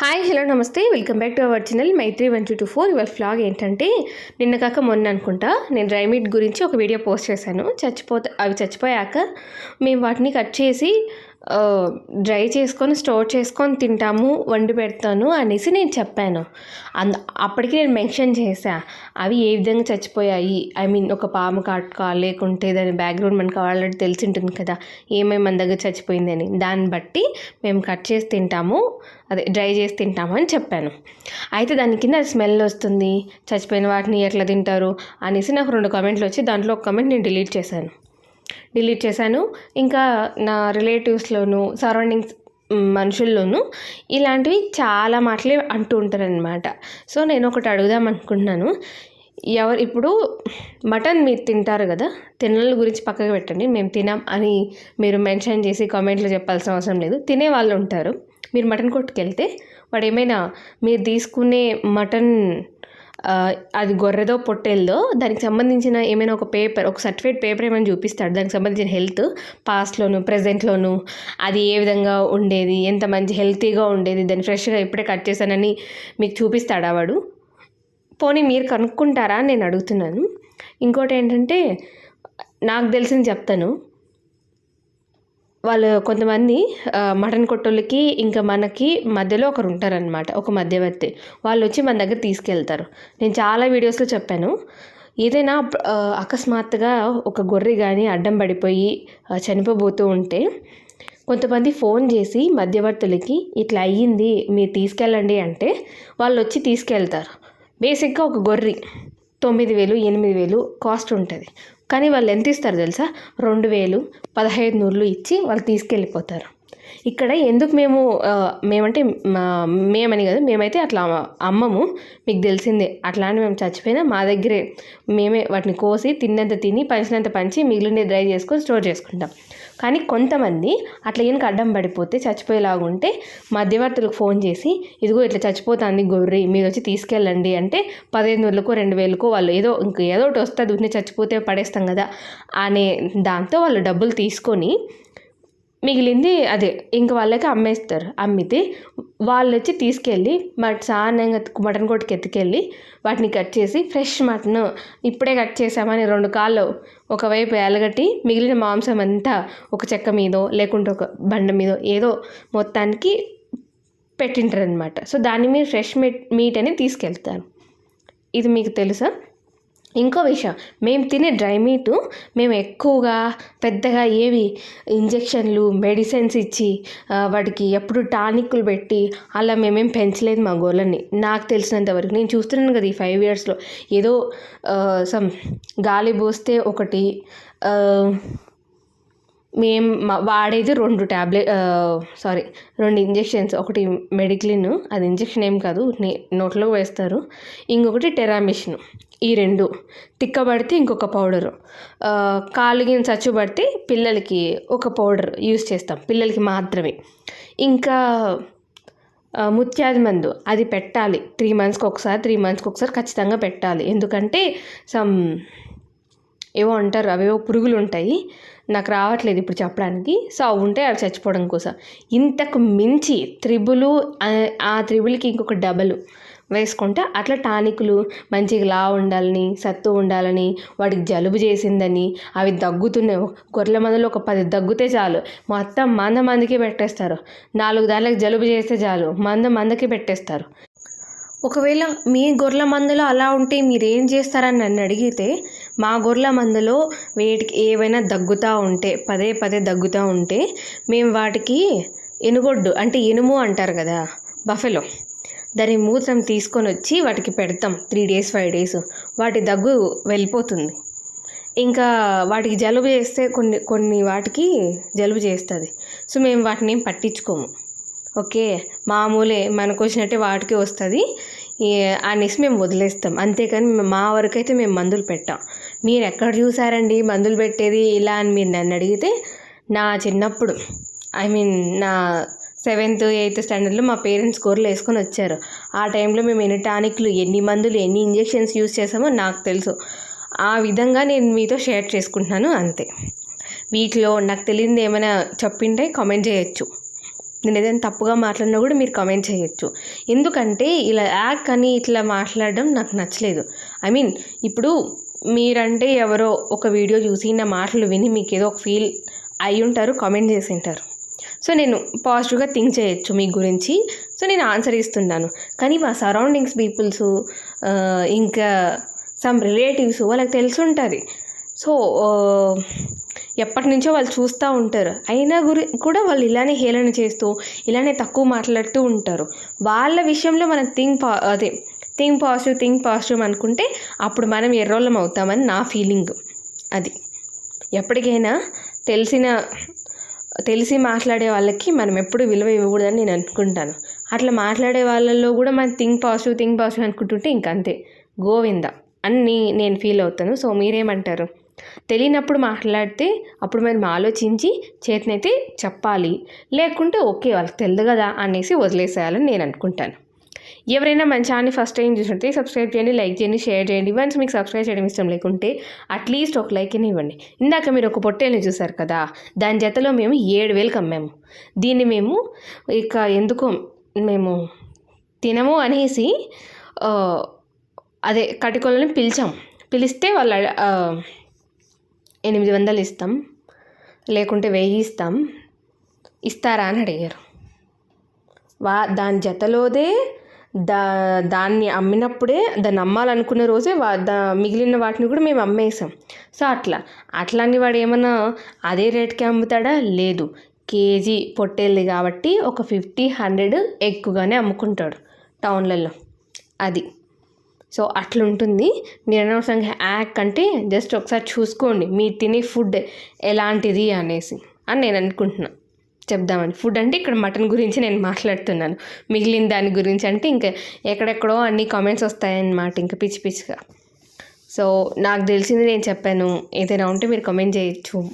Hi hello నమస్తే. Welcome back to our channel Maitri one two two four. ఇవాళ flag ఏంటంటే నిన్న కాక మొన్న అనుకుంటా నేను డ్రై మీట్ గురించి ఒక వీడియో పోస్ట్ చేశాను. చచ్చిపోతే అవి చచ్చిపోయాక మేము వాటిని కట్ చేసి డ్రై చేసుకొని స్టోర్ చేసుకొని తింటాము వండి పెడతాను అనేసి నేను చెప్పాను. అంద అప్పటికి నేను మెన్షన్ చేశా. అవి ఏ విధంగా చచ్చిపోయాయి? ఐ మీన్ ఒక పాము కాటుక లేకుంటే దాని బ్యాక్గ్రౌండ్ మనకు ఆల్రెడీ తెలిసి ఉంటుంది కదా ఏమేమి మన దగ్గర చచ్చిపోయిందని దాన్ని బట్టి మేము కట్ చేసి తింటాము అదే డ్రై చేసి తింటాము అని చెప్పాను. అయితే దాని కింద స్మెల్ వస్తుంది చచ్చిపోయిన వాటిని ఎట్లా తింటారు అనేసి నాకు రెండు కామెంట్లు వచ్చి దాంట్లో ఒక కామెంట్ నేను డిలీట్ చేశాను. డిలీట్ చేశాను. ఇంకా నా రిలేటివ్స్లోను సరౌండింగ్స్ మనుషుల్లోనూ ఇలాంటివి చాలా మాటలే అంటూ ఉంటారనమాట సో నేను ఒకటి అడుగుదాం అనుకుంటున్నాను. ఎవరు ఇప్పుడు మటన్ మీరు తింటారు కదా తినల గురించి పక్కకు పెట్టండి. మేము తినాం అని మీరు మెన్షన్ చేసి కామెంట్లో చెప్పాల్సిన అవసరం లేదు. తినే వాళ్ళు ఉంటారు. మీరు మటన్ కొట్టుకెళ్తే వాడు ఏమైనా మీరు తీసుకునే మటన్ అది గొర్రెదో పొట్టేల్దో దానికి సంబంధించిన ఏమైనా ఒక పేపర్ ఒక సర్టిఫికేట్ పేపర్ ఏమైనా చూపిస్తాడు. దానికి సంబంధించిన హెల్త్ పాస్ట్లోను ప్రజెంట్లోను అది ఏ విధంగా ఉండేది ఎంత మంచి హెల్తీగా ఉండేది దాన్ని ఫ్రెష్గా ఇప్పుడే కట్ చేశానని మీకు చూపిస్తాడా వాడు? పోనీ మీరు కనుక్కుంటారా నేను అడుగుతున్నాను. ఇంకోటి ఏంటంటే నాకు తెలిసింది చెప్తాను. వాళ్ళు కొంతమంది మటన్ కొట్టోళ్ళకి ఇంకా మనకి మధ్యలో ఒకరు ఉంటారనమాట ఒక మధ్యవర్తి. వాళ్ళు వచ్చి మన దగ్గర తీసుకెళ్తారు. నేను చాలా వీడియోస్లో చెప్పాను. ఏదైనా అకస్మాత్తుగా ఒక గొర్రె కానీ అడ్డం పడిపోయి చనిపోబోతూ ఉంటే కొంతమంది ఫోన్ చేసి మధ్యవర్తులకి ఇట్లా అయ్యింది మీరు తీసుకెళ్ళండి అంటే వాళ్ళు వచ్చి తీసుకెళ్తారు. బేసిక్గా ఒక గొర్రె తొమ్మిది వేలు ఎనిమిది వేలు కాస్ట్ ఉంటుంది. కానీ వాళ్ళు ఎంత ఇస్తారు తెలుసా? రెండు వేలు పదహైదు నూరులు ఇచ్చి వాళ్ళు తీసుకెళ్ళిపోతారు. ఇక్కడ ఎందుకు మేము మేమంటే మా- మేమని కదా మేమైతే అట్లా అమ్మము. మీకు తెలిసిందే అట్లాంటి మేము చచ్చిపోయినా మా దగ్గరే. మేమే వాటిని కోసి తిన్నంత తిని పంచినంత పంచి మిగిలిన డ్రై చేసుకొని స్టోర్ చేసుకుంటాం. కానీ కొంతమంది అట్లా ఈయనకి అడ్డం పడిపోతే చచ్చిపోయేలాగా ఉంటే మధ్యవర్తులకు ఫోన్ చేసి ఇదిగో ఇట్లా చచ్చిపోతుంది గొర్రె మీరు వచ్చి తీసుకెళ్ళండి అంటే పదిహేను వేలకో రెండు వేలకో వాళ్ళు ఏదో ఇంక ఏదో ఒకటి వస్తుంది చచ్చిపోతే పడేస్తాం కదా అనే దాంతో వాళ్ళు డబ్బులు తీసుకొని మిగిలింది అదే ఇంక వాళ్ళకి అమ్మేస్తారు. అమ్మితే వాళ్ళు వచ్చి తీసుకెళ్ళి మట్ సానంగా మటన్ కొట్టుకు ఎత్తుకెళ్ళి వాటిని కట్ చేసి ఫ్రెష్ మటన్ ఇప్పుడే కట్ చేసామని రెండు కాళ్ళు ఒకవైపు ఎలగట్టి మిగిలిన మాంసం అంతా ఒక చెక్క మీదో లేకుంటే ఒక బండ మీదో ఏదో మొత్తానికి పెట్టింటారు అనమాట సో దాన్ని మీరు ఫ్రెష్ మీట్ మీట్ అని తీసుకెళ్తారు. ఇది మీకు తెలుసా? ఇంకో విషయం. మేము తినే డ్రై మీటు మేము ఎక్కువగా పెద్దగా ఏవి ఇంజెక్షన్లు మెడిసిన్స్ ఇచ్చి వాటికి ఎప్పుడు టానిక్లు పెట్టి అలా మేమేం పెంచలేదు మా గోళ్ళని. నాకు తెలిసినంత వరకు. నేను చూస్తున్నాను కదా ఈ ఫైవ్ ఇయర్స్లో. ఏదో సమ్ గాలి పోస్తే ఒకటి మేం మా- వాడేది రెండు ట్యాబ్లెట్ సారీ రెండు ఇంజెక్షన్స్. ఒకటి మెడిక్లిన్ అది ఇంజెక్షన్ ఏం కాదు నే- నోట్లో వేస్తారు. ఇంకొకటి టెరామిషన్. ఈ రెండు తిక్కబడితే ఇంకొక పౌడరు. కాలుగిన చచ్చుబడితే పిల్లలకి ఒక పౌడర్ యూస్ చేస్తాం పిల్లలకి మాత్రమే. ఇంకా ముత్యాది మందు అది పెట్టాలి. త్రీ మంత్స్కి ఒకసారి త్రీ మంత్స్కి ఒకసారి ఖచ్చితంగా పెట్టాలి. ఎందుకంటే సమ్ ఏవో అంటారు అవేవో పురుగులు ఉంటాయి నాకు రావట్లేదు ఇప్పుడు చెప్పడానికి. సో అవి ఉంటే అవి చచ్చిపోవడం కోసం. ఇంతకు మించి త్రిబులు ఆ- త్రిబుల్కి ఇంకొక డబలు వేసుకుంటే అట్లా టానిక్లు మంచిగా లా ఉండాలని సత్తు ఉండాలని వాడికి జలుబు చేసిందని అవి దగ్గుతున్నాయి. గొర్రెల మందులో ఒక పది దగ్గుతే చాలు. మొత్తం మంద మందికి పెట్టేస్తారు. నాలుగు దానికి జలుబు చేస్తే చాలు. మంద మందకి పెట్టేస్తారు. ఒకవేళ మీ గొర్రెల మందులో అలా ఉంటే మీరు ఏం చేస్తారని నన్ను అడిగితే మా గొర్రెల మందులో వేటికి ఏవైనా దగ్గుతూ ఉంటే పదే పదే దగ్గుతూ ఉంటే మేము వాటికి ఎనుగొడ్డు అంటే ఇనుము అంటారు కదా బఫెలో. దాని మూత్రం తీసుకొని వచ్చి వాటికి పెడతాం త్రీ డేస్ ఫైవ్ డేస్ వాటి దగ్గు వెళ్ళిపోతుంది. ఇంకా వాటికి జలుబు చేస్తే కొన్ని కొన్ని వాటికి జలుబు చేస్తుంది. సో మేము వాటిని ఏం పట్టించుకోము. ఓకే? మామూలే మనకు వచ్చినట్టే వాటికి వస్తుంది. అనేసి మేము వదిలేస్తాం. అంతేకాని మేము- మా వరకైతే మేము మందులు పెట్టాం. మీరు ఎక్కడ చూసారండి మందులు పెట్టేది ఇలా అని మీరు నన్ను అడిగితే నా చిన్నప్పుడు ఐ మీన్ నా సెవెంత్ ఎయిత్ స్టాండర్డ్లో మా పేరెంట్స్ కూరలు వేసుకొని వచ్చారు. ఆ టైంలో మేము ఎన్ని టానిక్లు ఎన్ని మందులు ఎన్ని ఇంజెక్షన్స్ యూస్ చేసామో నాకు తెలుసు. ఆ విధంగా నేను మీతో షేర్ చేసుకుంటున్నాను అంతే. వీటిలో నాకు తెలియదు ఏమైనా చెప్పింటే కామెంట్ చేయొచ్చు. నేను ఏదైనా తప్పుగా మాట్లాడినా కూడా మీరు కామెంట్ చేయొచ్చు. ఎందుకంటే ఇలా యాక్ అని ఇట్లా మాట్లాడడం నాకు నచ్చలేదు. ఐ మీన్ ఇప్పుడు మీరంటే ఎవరో ఒక వీడియో చూసి నా మాటలు విని మీకు ఏదో ఒక ఫీల్ అయి ఉంటారు కామెంట్ చేసి ఉంటారు. సో నేను పాజిటివ్గా థింక్ చేయొచ్చు మీ గురించి. సో నేను ఆన్సర్ ఇస్తున్నాను. కానీ మా సరౌండింగ్స్ పీపుల్స్ ఇంకా సమ్ రిలేటివ్స్ వాళ్ళకి తెలిసి ఉంటుంది సో ఎప్పటి నుంచో వాళ్ళు చూస్తూ ఉంటారు. అయినా గురి కూడా వాళ్ళు ఇలానే హేళన చేస్తూ ఇలానే తక్కువ మాట్లాడుతూ ఉంటారు. వాళ్ళ విషయంలో మనం థింక్ పా అదే థింక్ పాజిటివ్ థింక్ పాజిటివ్ అనుకుంటే అప్పుడు మనం ఎర్రోళ్ళం అవుతామని నా ఫీలింగ్ అది. ఎప్పటికైనా తెలిసిన తెలిసి మాట్లాడే వాళ్ళకి మనం ఎప్పుడు విలువ ఇవ్వకూడదని నేను అనుకుంటాను. అట్లా మాట్లాడే వాళ్ళల్లో కూడా మనం థింక్ పాజిటివ్ థింక్ పాజిటివ్ అనుకుంటుంటే ఇంక అంతే. గోవింద అని నేను ఫీల్ అవుతాను. సో మీరేమంటారు? తెలియనప్పుడు మాట్లాడితే అప్పుడు మనం ఆలోచించి చేతినైతే చెప్పాలి. లేకుంటే ఓకే వాళ్ళకి తెలియదు కదా అనేసి వదిలేసేయాలని నేను అనుకుంటాను. ఎవరైనా మన ఛానల్ని ఫస్ట్ టైం చూసినట్టే సబ్స్క్రైబ్ చేయండి లైక్ చేయండి షేర్ చేయండి. వన్స్ మీకు సబ్స్క్రైబ్ చేయడం ఇష్టం లేకుంటే అట్లీస్ట్ ఒక లైక్ అని ఇవ్వండి. ఇందాక మీరు ఒక పొట్టేల్ని చూసారు కదా దాని జతలో మేము ఏడు వేలకు అమ్మాము దీన్ని మేము ఇక ఎందుకో మేము తినము అనేసి అదే కటికొలని పిలిచాం. పిలిస్తే వాళ్ళు ఎనిమిది వందలు ఇస్తాం లేకుంటే వెయ్యి ఇస్తాం. ఇస్తారా అని అడిగారు. వా దాని జతలోదే దా దాన్ని అమ్మినప్పుడే దాన్ని అమ్మాలనుకున్న రోజే వా దా మిగిలిన వాటిని కూడా మేము అమ్మేసాం సో అట్లా. అట్లా వాడు ఏమన్నా అదే రేట్కి అమ్ముతాడా? లేదు. కేజీ పొట్టేళ్ళది కాబట్టి ఒక ఫిఫ్టీ హండ్రెడ్ ఎక్కువగానే అమ్ముకుంటాడు టౌన్లలో. అది. సో అట్లుంటుంది. నేను మీరు అనవసరంగా యాక్ అంటే జస్ట్ ఒకసారి చూసుకోండి. మీరు తినే ఫుడ్ ఎలాంటిది అనేసి అని నేను అనుకుంటున్నా. చెప్దామని. ఫుడ్ అంటే ఇక్కడ మటన్ గురించి నేను మాట్లాడుతున్నాను. మిగిలిన దాని గురించి అంటే ఇంకా ఎక్కడెక్కడో అన్ని కామెంట్స్ వస్తాయన్నమాట ఇంకా పిచ్చి పిచ్చిగా. సో నాకు తెలిసింది నేను చెప్పాను. ఏదైనా ఉంటే మీరు కమెంట్ చేయొచ్చు.